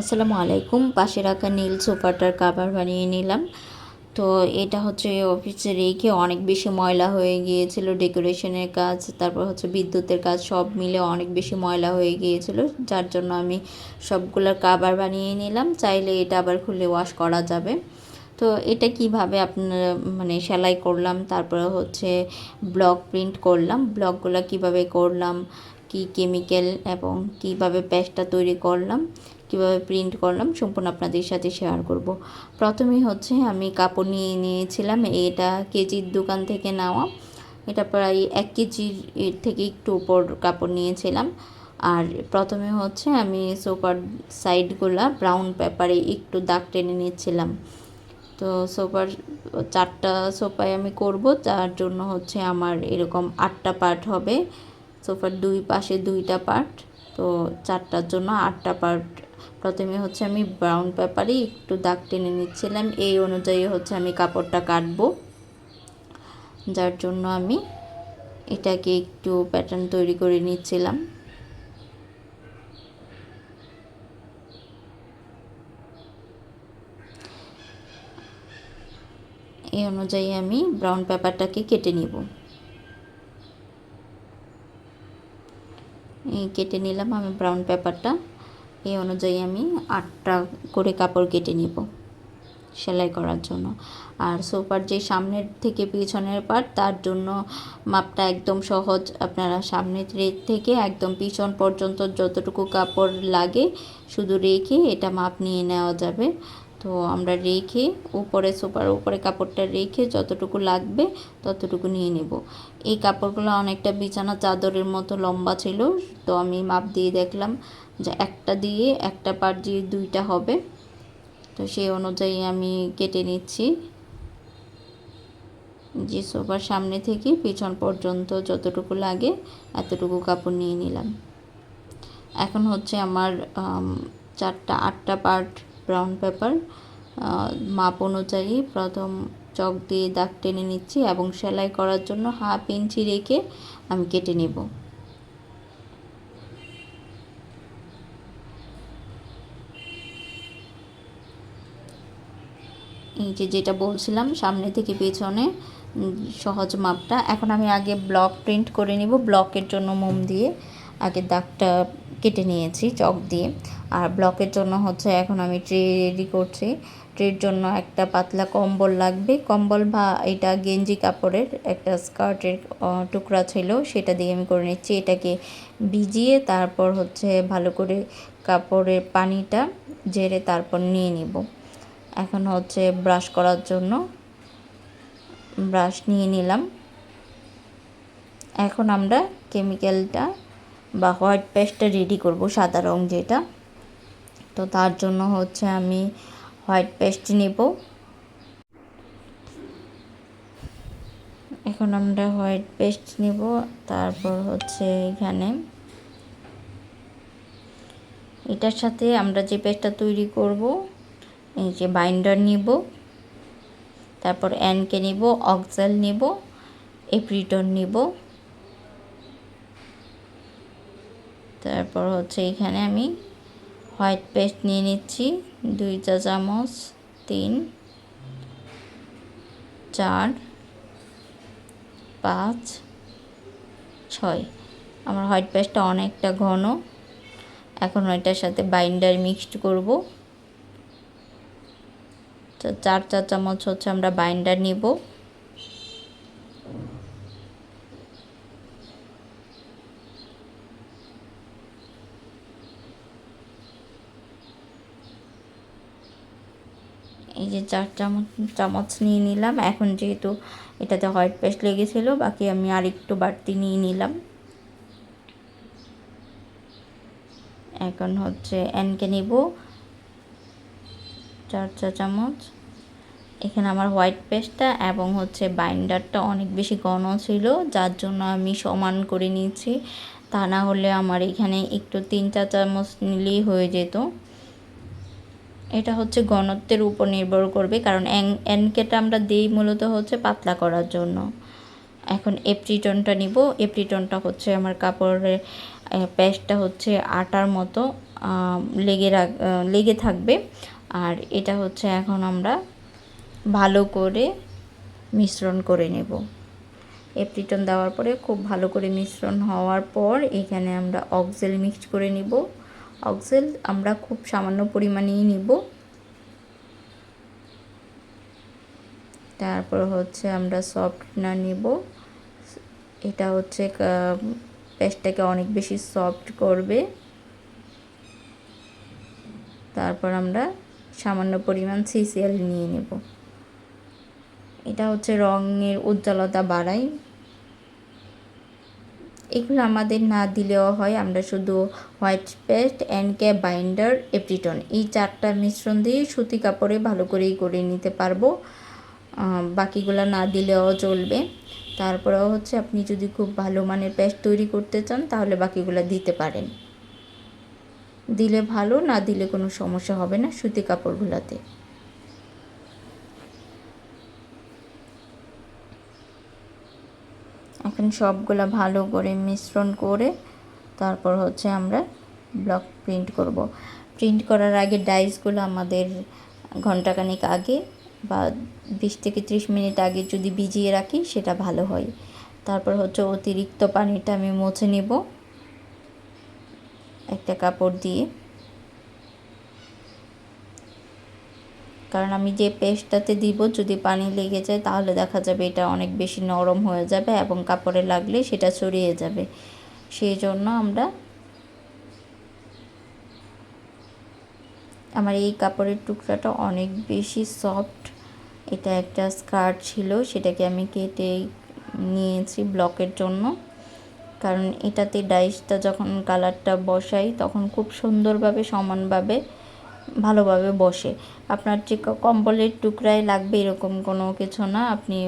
আসসালামু আলাইকুম। পাশে রাখা নীল সোফাটার কাভার বানিয়ে নিলাম। তো এটা হচ্ছে অফিসে রেখে অনেক বেশি ময়লা হয়ে গিয়েছিল ডেকোরেশনের কাজ, তারপর হচ্ছে বিদ্যুতের কাজ, সব মিলে অনেক বেশি ময়লা হয়ে গিয়েছিল, যার জন্য আমি সবগুলোর কাভার বানিয়ে নিলাম। চাইলে এটা আবার খুলে ওয়াশ করা যাবে। তো এটা কীভাবে আপনার মানে সেলাই করলাম, তারপরে হচ্ছে ব্লক প্রিন্ট করলাম। ব্লকগুলো কীভাবে করলাম, কি কেমিক্যাল এবং কীভাবে প্যাচটা তৈরি করলাম কীভাবে প্রিন্ট করলাম, সম্পূর্ণ আপনাদের সাথে শেয়ার করব। প্রথমে হচ্ছে আমি কাপড় নিয়ে নিয়েছিলাম, এটা কেজির দোকান থেকে নেওয়া। এটা প্রায় এক কেজির থেকে একটু উপর কাপড় নিয়েছিলাম। আর প্রথমে হচ্ছে আমি সোফার সাইডগুলা ব্রাউন পেপারে একটু দাগ টেনে নিচ্ছিলাম। তো সোফার চারটা সোফায় আমি করব তার জন্য হচ্ছে আমার এরকম আটটা পার্ট হবে। সোফার দুই পাশে দুইটা পার্ট তো চারটার জন্য আটটা পার্ট প্রথমে হচ্ছে আমি ব্রাউন পেপারে একটু দাগ টেনে নিচ্ছিলাম। এই অনুযায়ী হচ্ছে আমি কাপড়টা কাটবো। যার জন্য আমি এটাকে একটু প্যাটার্ন তৈরি করে নিচ্ছিলাম। এই অনুযায়ী আমি ব্রাউন পেপারটাকে কেটে নিব। কেটে নিলাম আমি ব্রাউন পেপারটা এই অনুযায়ী আমি আটটা করে কাপড় কেটে নিব সেলাই করার জন্য। আর সোফার যে সামনের থেকে পিছনের পার্ট তার জন্য মাপটা একদম সহজ। আপনারা সামনের থেকে একদম পিছন পর্যন্ত যতটুকু কাপড় লাগে, শুধু রেখে এটা মাপ নিয়ে নেওয়া যাবে। তো আমরা রেখে উপরে, সোফার উপরে কাপড়টা রেখে যতটুকু লাগবে ততটুকু নিয়ে নেব। এই কাপড়গুলো অনেকটা বিছানা চাদরের মতো লম্বা ছিল, তো আমি মাপ দিয়ে দেখলাম। যে একটা দিয়ে একটা পার্ট দিয়ে দুইটা হবে। তো সেই অনুযায়ী আমি কেটে নিচ্ছি। যে সোফার সামনে থেকে পিছন পর্যন্ত যতটুকু লাগে এতটুকু কাপড় নিয়ে নিলাম। এখন হচ্ছে আমার চারটা, আটটা পার্ট ব্রাউন পেপার মাপ অনুযায়ী প্রথম চক দিয়ে দাগ টেনে নিচ্ছি এবং সেলাই করার জন্য হাফ ইঞ্চি রেখে আমি কেটে নেব। এই যে যেটা বলছিলাম, সামনে থেকে পেছনে সহজ মাপটা। এখন আমি আগে ব্লক প্রিন্ট করে নিব, ব্লকের জন্য মোম দিয়ে। আগে দাগটা কেটে নিয়েছি, চক দিয়ে। আর ব্লকের জন্য হচ্ছে এখন আমি ট্রে রেডি করছি। ট্রের জন্য একটা পাতলা কম্বল লাগবে। কম্বল বা এটা গেঞ্জি কাপড়ের একটা স্কার্টের টুকরা ছিল, সেটা দিয়ে আমি করে নিচ্ছি। এটাকে ভিজিয়ে তারপর হচ্ছে ভালো করে কাপড়ের পানিটা ঝেড়ে তারপর নিয়ে নিব। এখন হচ্ছে ব্রাশ করার জন্য ব্রাশ নিয়ে নিলাম। এখন আমরা কেমিক্যালটা বা হোয়াইট পেস্টটা রেডি করব, সাদা রং যেটা। তো তার জন্য হচ্ছে আমি হোয়াইট পেস্ট নেব। এখন আমরা হোয়াইট পেস্ট নেব, তারপর হচ্ছে এখানে এটার সাথে আমরা যে পেস্টটা তৈরি করব এই যে বাইন্ডার নিব, তারপর অ্যানকে নিব অক্সেল নিব এপ্রিটন নিব। তারপর হচ্ছে এখানে আমি হোয়াইট পেস্ট নিয়ে নিচ্ছি, দুই চা চামচ, তিন, চার, পাঁচ, ছয়। আমার হোয়াইট পেস্টটা অনেকটা ঘন। এখন ওইটার সাথে বাইন্ডার মিক্সড করব। চার চা চামচ হচ্ছে আমরা বাইন্ডার নিব। এই যে চার চামচ চামচ নিয়ে নিলাম। এখন যেহেতু এটাতে হোয়াইট পেস্ট লেগেছিলো, বাকি আমি আর একটু বাড়তি নিয়ে নিলাম। এখন হচ্ছে এনকে নিব। চার চা চামচ। এখানে আমার হোয়াইট পেস্টটা এবং হচ্ছে বাইন্ডারটা অনেক বেশি ঘন ছিল, যার জন্য আমি সমান করে নিয়েছি। তা না হলে আমার এখানে একটু তিন চা চামচ নিলেই হয়ে যেত। এটা হচ্ছে ঘনত্বের উপর নির্ভর করবে, কারণ অ্যানকেটা আমরা দিই মূলত হচ্ছে পাতলা করার জন্য। এখন এপ্রিটনটা নিব। এপ্রিটনটা হচ্ছে আমার কাপড়ের পেস্টটা হচ্ছে আটার মতো লেগে রাখ লেগে থাকবে। আর এটা হচ্ছে এখন আমরা ভালো করে মিশ্রণ করে নেব। এপ্রিটন দেওয়ার পরে খুব ভালো করে মিশ্রণ হওয়ার পর এখানে আমরা অক্সেল মিক্সড করে নিব। অক্সেল আমরা খুব সামান্য পরিমাণেই নিব। তারপর হচ্ছে আমরা সফট সফটনার নিব। এটা হচ্ছে পেস্টটাকে অনেক বেশি সফট করবে। তারপর আমরা সামান্য পরিমাণ সিসিএল নিয়ে নেব। এটা হচ্ছে রঙের উজ্জ্বলতা বাড়ায়। এগুলো আমাদের না দিলেও হয়, আমরা শুধু white paste and K binder, এপ্রিটন এই চারটা মিশ্রণ দিয়ে সুতি কাপড়ে ভালো করেই করে নিতে পারব। বাকিগুলো না দিলেও চলবে। তারপরেও হচ্ছে আপনি যদি খুব ভালো মানের পেস্ট তৈরি করতে চান, তাহলে বাকিগুলো দিতে পারেন। দিলে ভালো, না দিলে কোনো সমস্যা হবে না সুতি কাপড়গুলোতে। এখন সবগুলো ভালো করে মিশ্রণ করে তারপর হচ্ছে আমরা ব্লক প্রিন্ট করব। প্রিন্ট করার আগে ডাইসগুলো আমাদের ঘন্টাখানেক আগে বা বিশ থেকে ত্রিশ মিনিট আগে যদি ভিজিয়ে রাখি সেটা ভালো হয়। তারপর হচ্ছে অতিরিক্ত পানিটা আমি মুছে নেব। একটা কাপড় দিয়ে। কারণ আমি যে পেস্টটাতে দিব, যদি পানি লেগে যায়, তাহলে দেখা যাবে এটা অনেক বেশি নরম হয়ে যাবে এবং কাপড়ে লাগলে সেটা ছড়িয়ে যাবে। সেই জন্য আমরা আমার এই কাপড়ের টুকরাটা অনেক বেশি সফট। এটা একটা স্কার্ট ছিল, সেটাকে আমি কেটে নিয়েছি ব্লকের জন্য। কারণ এটাতে ডাইসটা যখন কালারটা বসাই, তখন খুব সুন্দরভাবে সমানভাবে ভালোভাবে বসে। আপনার যে কম্বলের টুকরায় লাগবে এরকম কোনো কিছু না। আপনি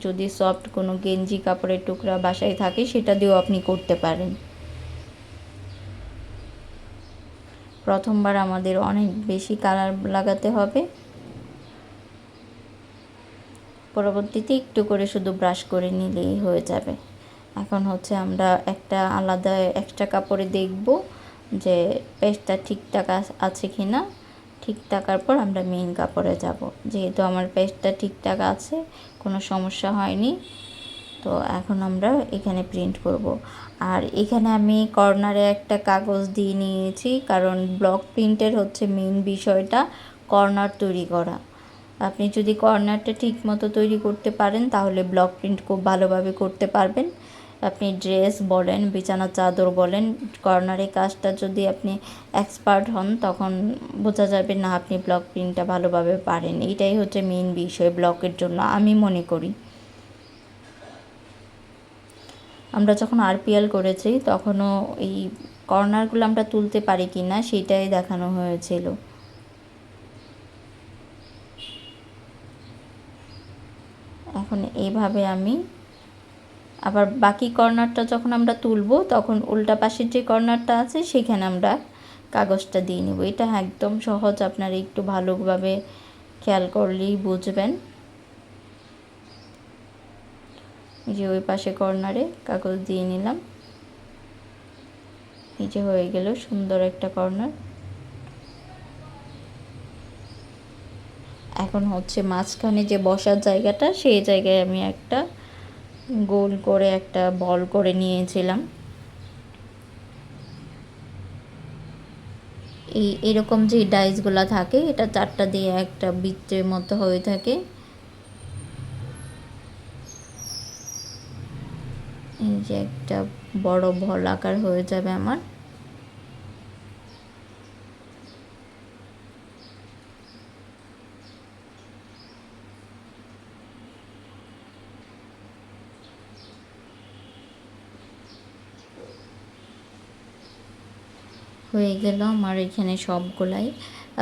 যদি সফট কোনো গেঞ্জি কাপড়ের টুকরা বাসায় থাকে, সেটা দিয়েও আপনি করতে পারেন। প্রথমবার আমাদের অনেক বেশি কালার লাগাতে হবে। পরবর্তীতে একটু করে শুধু ব্রাশ করে নিলেই হয়ে যাবে। এখন হচ্ছে আমরা একটা আলাদা, একটা কাপড়ে দেখব। যে পেস্টটা ঠিকঠাক আছে কি না ঠিক থাকার পর আমরা মেইন কাপড়ে যাব। যেহেতু আমার পেস্টটা ঠিকঠাক আছে, কোনো সমস্যা হয়নি, তো এখন আমরা এখানে প্রিন্ট করব। আর এখানে আমি কর্নারে একটা কাগজ দিয়ে নিয়েছি, কারণ ব্লক প্রিন্টের হচ্ছে মেইন বিষয়টা কর্নার তৈরি করা। আপনি যদি কর্নারটা ঠিক মতো তৈরি করতে পারেন, তাহলে ব্লক প্রিন্ট খুব ভালোভাবে করতে পারবেন। আপনি ড্রেস বলেন বিছানা চাদর বলেন কর্নারে কাজটা যদি আপনি এক্সপার্ট হন, তখন বোঝা যাবে না আপনি ব্লক প্রিন্টটা ভালোভাবে পারেন। এইটাই হচ্ছে মেইন বিষয় ব্লকের জন্য, আমি মনে করি। আমরা যখন আরপিএল করেছি, তখনও এই কর্নারগুলো আমরা তুলতে পারি কি না সেটাই দেখানো হয়েছিল। এখন এইভাবে আমি আবার বাকি কর্নারটা যখন আমরা তুলব, তখন উল্টা পাশের যে কর্নারটা আছে, সেখানে আমরা কাগজটা দিয়ে নেব। এটা একদম সহজ, আপনারা একটু ভালোভাবে খেয়াল করলেই বুঝবেন। যে ওই পাশে কর্নারে কাগজ দিয়ে নিলাম। এই যে হয়ে গেল সুন্দর একটা কর্নার। এখন হচ্ছে মাঝখানে যে বসার জায়গাটা, সেই জায়গায় আমি একটা গোল করে একটা বল করে নিয়েছিলাম। এই, এরকম যে ডাইসগুলো থাকে, এটা চারটা দিয়ে একটা বৃত্তের মতো হয়ে থাকে। এই যে একটা বড় বল আকার হয়ে যাবে আমার। হয়ে গেল আমার এখানে সবগুলাই।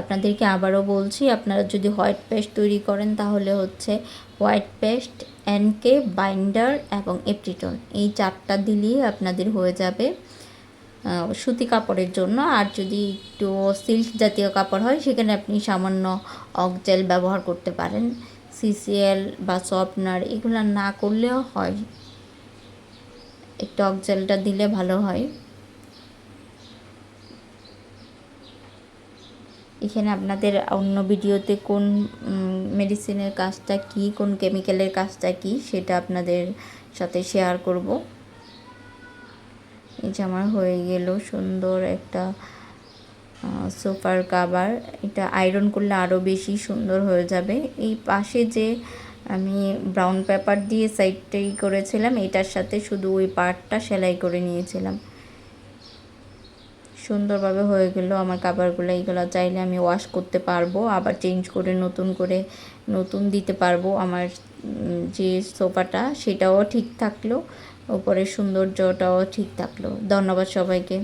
আপনাদেরকে আবারও বলছি, আপনারা যদি হোয়াইট পেস্ট তৈরি করেন তাহলে হচ্ছে হোয়াইট পেস্ট, এনকে, বাইন্ডার এবং এপ্রিটন। এই চারটা দিলেই আপনাদের হয়ে যাবে সুতি কাপড়ের জন্য। আর যদি একটু সিল্ক জাতীয় কাপড় হয়, সেখানে আপনি সামান্য অকজেল ব্যবহার করতে পারেন। সিসিএল বা সফটনার এগুলো না করলেও হয়। একটু অকজেলটা দিলে ভালো হয়। এখানে আপনাদের অন্য ভিডিওতে কোন মেডিসিনের কাজটা কি, কোন কেমিক্যালের কাজটা কি, সেটা আপনাদের সাথে শেয়ার করব। এই যে আমার হয়ে গেল সুন্দর একটা সোফার কাভার এটা আয়রন করলে আরও বেশি সুন্দর হয়ে যাবে। এই পাশে যে আমি ব্রাউন পেপার দিয়ে সাইডটাই করেছিলাম, এটার সাথে শুধু ওই পার্টটা সেলাই করে নিয়েছিলাম। সুন্দরভাবে হয়ে গেল আমার কাপড়গুলো, এইগুলো চাইলে আমি ওয়াশ করতে পারব, আবার চেঞ্জ করে নতুন করে নতুন দিতে পারব। আমার যে সোফাটা সেটাও ঠিক থাকল, উপরের সৌন্দর্যটাও ঠিক থাকল। ধন্যবাদ সবাইকে।